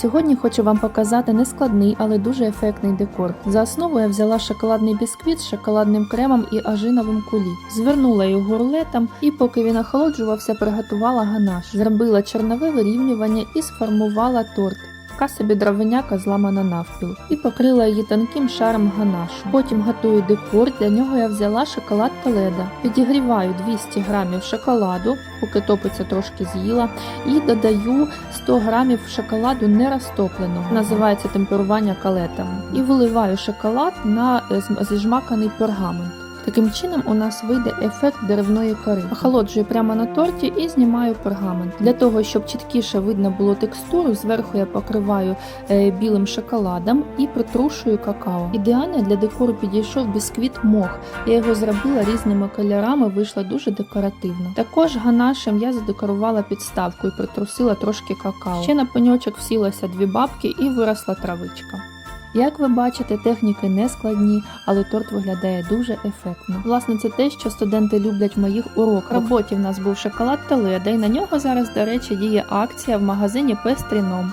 Сьогодні хочу вам показати нескладний, але дуже ефектний декор. За основу я взяла шоколадний бісквіт з шоколадним кремом і ажиновим кулі. Звернула його рулетом і, поки він охолоджувався, приготувала ганаш. Зробила чорнове вирівнювання і сформувала торт. Така собі дровиняка зламана навпіл і покрила її тонким шаром ганашу. Потім готую декор. Для нього я взяла шоколад Толедо. Підігріваю 200 грамів шоколаду, поки топиться трошки з'їла, і додаю 100 грамів шоколаду нерозтопленого, називається темперування калетами. І виливаю шоколад на е, зіжмаканий пергамент. Таким чином у нас вийде ефект деревної кори. Охолоджую прямо на торті і знімаю пергамент. Для того, щоб чіткіше видно було текстуру, зверху я покриваю е, білим шоколадом і притрушую какао. Ідеально для декору підійшов бісквіт мох. Я його зробила різними кольорами, вийшло дуже декоративно. Також ганашем я задекорувала підставку і притрусила трошки какао. Ще на пеньочок всілося дві бабки і виросла травичка. Як ви бачите, техніки не складні, але торт виглядає дуже ефектно. Власне, це те, що студенти люблять в моїх уроках. Роботі в нас був шоколад та леда, і на нього зараз, до речі, діє акція в магазині Пестріном.